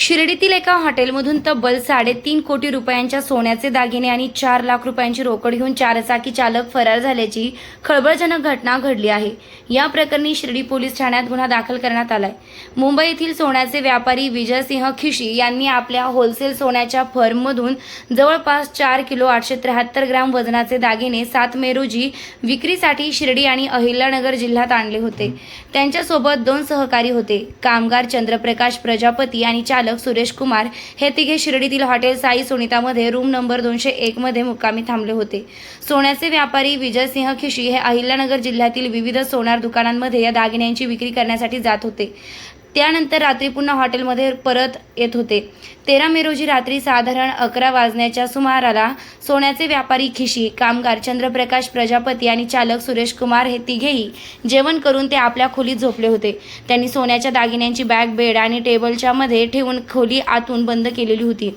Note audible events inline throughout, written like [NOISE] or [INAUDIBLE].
शिर्डीतील एका हॉटेलमधून तब्बल साडेतीन कोटी रुपयांच्या सोन्याचे दागिने आणि चार लाख रुपयांची रोकड घेऊन चारचाकी चालक फरार झाल्याची खळबळजनक घटना घडली आहे. या प्रकरणी शिर्डी पोलीस ठाण्यात गुन्हा दाखल करण्यात आलाय. मुंबई येथील सोन्याचे व्यापारी विजयसिंह खिशी यांनी आपल्या होलसेल सोन्याच्या फर्ममधून जवळपास चार किलो आठशे त्र्याहत्तर ग्राम वजनाचे दागिने सात मे रोजी विक्रीसाठी शिर्डी आणि अहिल्यानगर जिल्ह्यात आणले होते. त्यांच्यासोबत दोन सहकारी होते. कामगार चंद्रप्रकाश प्रजापती आणि चालक सुरेश कुमार हे तिघे शिर्डीतील हॉटेल साई सुनितामध्ये रूम नंबर दोनशे एकमध्ये मुक्कामी थांबले होते. सोन्याचे व्यापारी विजयसिंह खिशी हे अहिल्यानगर जिल्ह्यातील विविध सोनार दुकानांमध्ये या दागिन्यांची विक्री करण्यासाठी जात होते. त्यानंतर रात्री पुन्हा हॉटेलमध्ये परत येत होते. तेरा मे रोजी रात्री साधारण अकरा वाजण्याच्या सुमाराला सोन्याचे व्यापारी खिशी कामगार चंद्रप्रकाश प्रजापती आणि चालक सुरेश कुमार हे तिघेही जेवण करून ते आपल्या खोलीत झोपले होते. त्यांनी सोन्याच्या दागिन्यांची बॅग बेड आणि टेबलच्या मध्ये ठेवून खोली आतून बंद केलेली होती.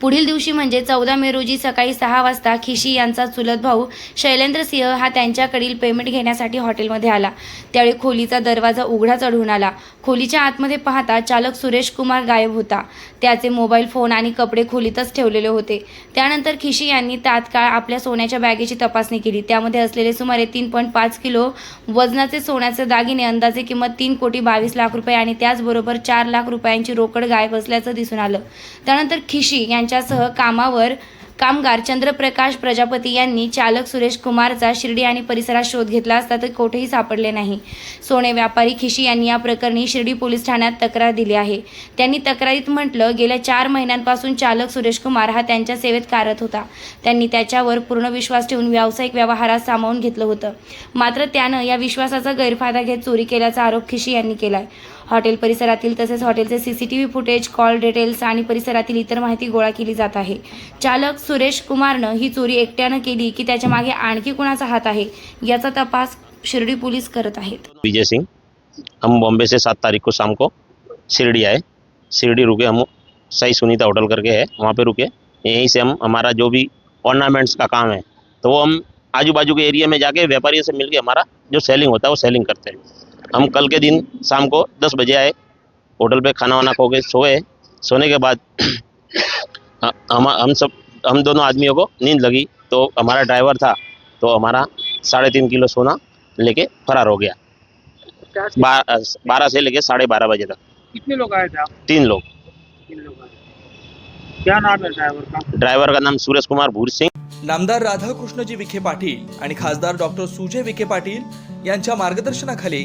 पुढील दिवशी म्हणजे चौदा मे रोजी सकाळी सहा वाजता खिशी यांचा चुलत भाऊ शैलेंद्र सिंह हा त्यांच्याकडील पेमेंट घेण्यासाठी हॉटेलमध्ये आला. त्यावेळी खोलीचा दरवाजा उघडा चढून आला. खोलीच्या आतमध्ये पाहता चालक सुरेश कुमार गायब होता. त्याचे मोबाईल फोन आणि कपडे खोलीतच ठेवलेले होते. त्यानंतर खिशी यांनी तात्काळ आपल्या सोन्याच्या बॅगेची तपासणी केली. त्यामध्ये असलेले सुमारे तीन पॉईंट पाच किलो वजनाचे सोन्याचे दागिने अंदाजे किंमत तीन कोटी बावीस लाख रुपये आणि त्याचबरोबर चार लाख रुपयांची रोकड गायब असल्याचं दिसून आलं. त्यानंतर खिशी यांच्यासह कामावर कामगार चंद्रप्रकाश प्रजापती यांनी चालक सुरेश कुमारचा शिर्डी आणि परिसरात शोध घेतला असता ते कोठेही सापडले नाही. सोने व्यापारी खिशी यांनी या प्रकरणी शिर्डी पोलीस ठाण्यात तक्रार दिली आहे. त्यांनी तक्रारीत म्हटलं गेल्या चार महिन्यांपासून चालक सुरेश कुमार हा त्यांच्या सेवेत कार्यरत होता. त्यांनी त्याच्यावर पूर्ण विश्वास ठेवून व्यावसायिक व्यवहारात सामावून घेतलं होतं. मात्र त्यानं या विश्वासाचा गैरफायदा घेत चोरी केल्याचा आरोप खिशी यांनी केलाय. हॉटेल परिसरातील तसेच हॉटेलचे सीसीटीव्ही फुटेज, कॉल डिटेल्स आणि परिसरातील इतर माहिती गोळा केली जात आहे. चालक सुरेश कुमारनं ही चोरी एकट्यानं की त्याच्या मागे आणखी कुणाचा हात आहे, याचा तपास शिर्डी पोलीस करत आहेत. विजय सिंह हम बॉम्बे से सात तारीख को शाम को शिरडी आए। शिरडी रुके, हम सही सुनीता होटल करके है, वहाँ पे रुके। यहीं से हम, हमारा जो भी ऑर्नामेंट्स का काम है तो वो हम आजू बाजू के एरिया में जाके, व्यापारियों से मिलके हमारा जो सेलिंग होता है, वो सेलिंग करते हैं। हम कल के दिन शाम को दस बजे आए होटल पे खाना वाना खो के सोए। सोने के बाद [CLEARS THROAT] हम हम सब हम दोनों आदमियों को नींद लगी तो हमारा ड्राइवर था तो हमारा साढ़े तीन किलो सोना लेके फरार हो गया। बारह से लेके साढ़े बारह बजे तक। कितने लोग आए थे आप? तीन लोग। तीन लोग आए क्या नाम है ड्राइवर का? ड्राइवर का नाम सुरेश कुमार भूर सिंह। नामदार राधाकृष्णजी विखे पाटील आणि खासदार डॉक्टर सुजय विखे पाटील यांच्या मार्गदर्शनाखाली